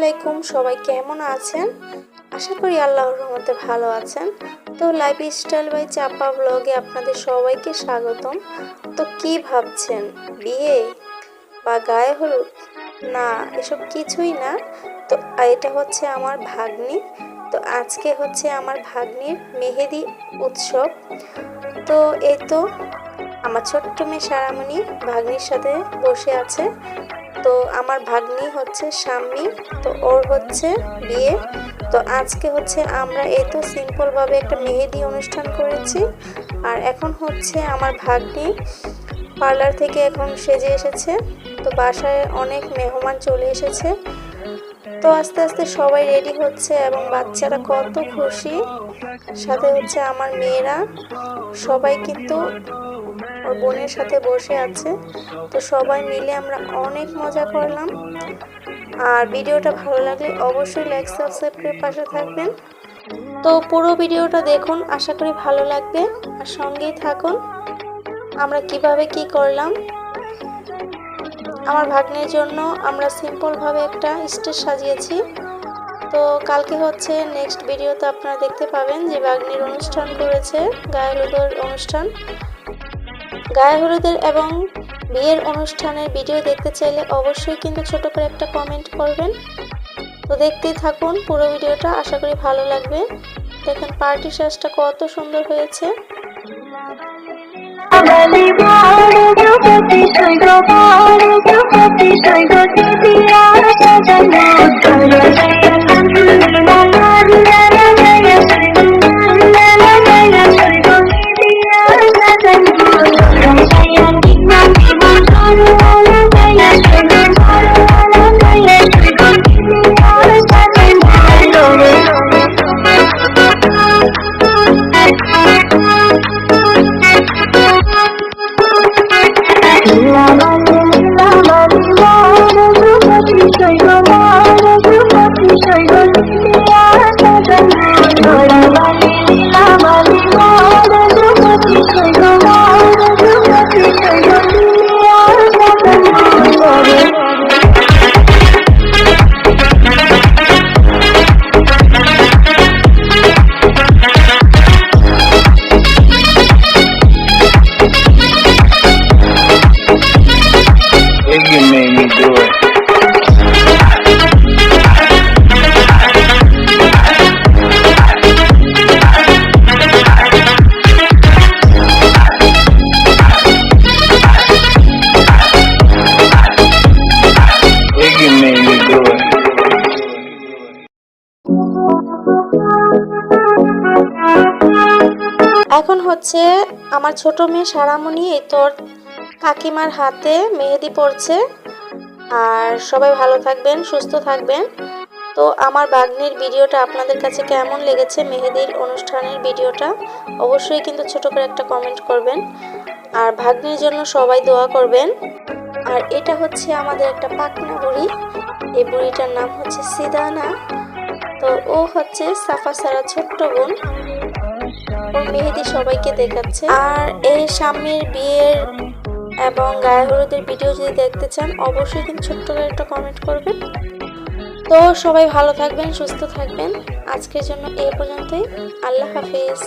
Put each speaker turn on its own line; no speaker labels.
আলাইকুম, সবাই কেমন আছেন? আশা করি আল্লাহর রহমতে ভালো আছেন। তো লাইফ স্টাইল বাই চাপা ব্লগে আপনাদের সবাইকে স্বাগতম। তো কি ভাবছেন? বিয়ে বা গায়ে হলুদ? না, এসব কিছুই না। তো এটা হচ্ছে আমার ভাগ্নি। তো আজকে হচ্ছে আমার ভাগ্নির মেহেদি উৎসব। তো এই তো, আমার ছোট্ট মেয়ে সারামণি ভাগ্নির সাথে বসে আছে। তো আমার ভাগ্নি হচ্ছে স্বামী, তো ওর হচ্ছে বিয়ে। তো আজকে হচ্ছে আমরা এই তো সিম্পলভাবে একটা মেহেদি অনুষ্ঠান করেছি, আর এখন হচ্ছে আমার ভাগ্নি পার্লার থেকে এখন সেজে এসেছে, তো বাসায় অনেক মেহমান চলে এসেছে। তো আস্তে আস্তে সবাই রেডি হচ্ছে এবং বাচ্চারা কত খুশি। সাথে হচ্ছে আমার মেয়েরা, সবাই কিন্তু ওর বোনের সাথে বসে আছে। তো সবাই মিলে আমরা অনেক মজা করলাম। আর ভিডিওটা ভালো লাগলে অবশ্যই লাইক সাবস্ক্রাইব করে পাশে থাকবেন। তো পুরো ভিডিওটা দেখুন, আশা করি ভালো লাগবে। আর সঙ্গেই থাকুন, আমরা কীভাবে কি করলাম। আমার ভাগ্নের জন্য আমরা সিম্পলভাবে একটা স্টেজ সাজিয়েছি। তো কালকে হচ্ছে নেক্সট ভিডিওতে আপনারা দেখতে পাবেন যে ভাগ্নির অনুষ্ঠান করেছে গায়ে হলুদের অনুষ্ঠান। গায়ে হলুদের এবং বিয়ের অনুষ্ঠানের ভিডিও দেখতে চাইলে অবশ্যই কিন্তু ছোট করে একটা কমেন্ট করবেন। তো দেখতেই থাকুন পুরো ভিডিওটা, আশা করি ভালো লাগবে। দেখেন পার্টি সাজটা কত সুন্দর হয়েছে।
You made me do it.
এখন হচ্ছে আমার ছোট মেয়ে সারামণি এই তোর কাকিমার হাতে মেহেদি পড়ছে। আর সবাই ভালো থাকবেন, সুস্থ থাকবেন। তো আমার বাগ্নির ভিডিওটা আপনাদের কাছে কেমন লেগেছে, মেহেদির অনুষ্ঠানের ভিডিওটা? অবশ্যই কিন্তু ছোট করে একটা কমেন্ট করবেন। আর ভাগ্নির জন্য সবাই দোয়া করবেন। আর এটা হচ্ছে আমাদের একটা পাকনা বুড়ি। এই বুড়িটার নাম হচ্ছে সিদানা। তো ও হচ্ছে সাফা সারা ছোট্ট বোন। ওর মেহেদি সবাইকে দেখাচ্ছে। আর এই স্বামীর বিয়ের এবং গায়ে হলুদের ভিডিও যদি দেখতে চান, অবশ্যই কিন্তু ছোট্ট করে একটা কমেন্ট করবেন। তো সবাই ভালো থাকবেন, সুস্থ থাকবেন। আজকের জন্য এই পর্যন্তই। আল্লাহ হাফিজ।